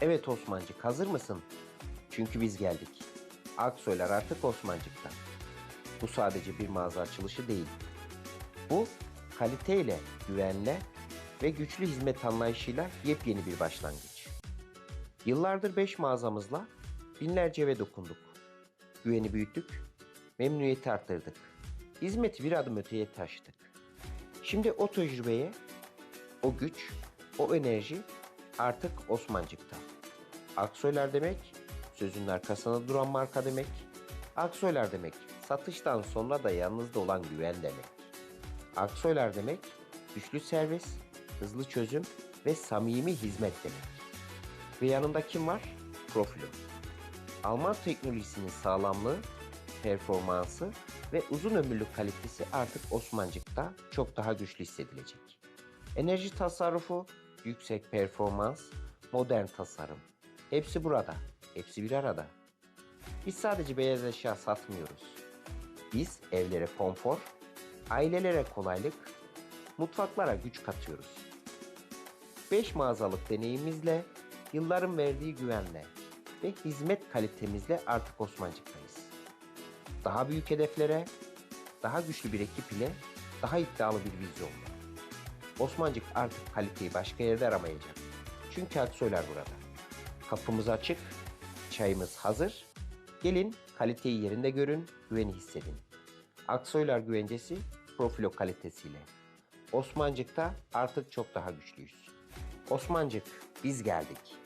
Evet Osmancık hazır mısın? Çünkü biz geldik. Aksoylar artık Osmancık'ta. Bu sadece bir mağaza açılışı değil. Bu kaliteyle, güvenle ve güçlü hizmet anlayışıyla yepyeni bir başlangıç. Yıllardır 5 mağazamızla binlerce eve dokunduk. Güveni büyüttük, memnuniyeti arttırdık. Hizmeti bir adım öteye taşıdık. Şimdi o tecrübeye, o güç, o enerji artık Osmancık'ta. Aksoylar demek, sözün arkasında duran marka demek. Aksoylar demek, satıştan sonra da yanınızda olan güven demek. Aksoylar demek, güçlü servis, hızlı çözüm ve samimi hizmet demek. Ve yanında kim var? Profilo. Alman teknolojisinin sağlamlığı, performansı ve uzun ömürlü kalitesi artık Osmancık'ta çok daha güçlü hissedilecek. Enerji tasarrufu, yüksek performans, modern tasarım. Hepsi burada. Hepsi bir arada. Biz sadece beyaz eşya satmıyoruz. Biz evlere konfor, ailelere kolaylık, mutfaklara güç katıyoruz. 5 mağazalık deneyimimizle, yılların verdiği güvenle ve hizmet kalitemizle artık Osmancık'tayız. Daha büyük hedeflere, daha güçlü bir ekip ile daha iddialı bir vizyonla. Osmancık artık kaliteyi başka yerde aramayacak. Çünkü Aksoylar burada. Kapımız açık, çayımız hazır. Gelin kaliteyi yerinde görün, güveni hissedin. Aksoylar güvencesi profilo kalitesiyle. Osmancık'ta artık çok daha güçlüyüz. Osmancık biz geldik.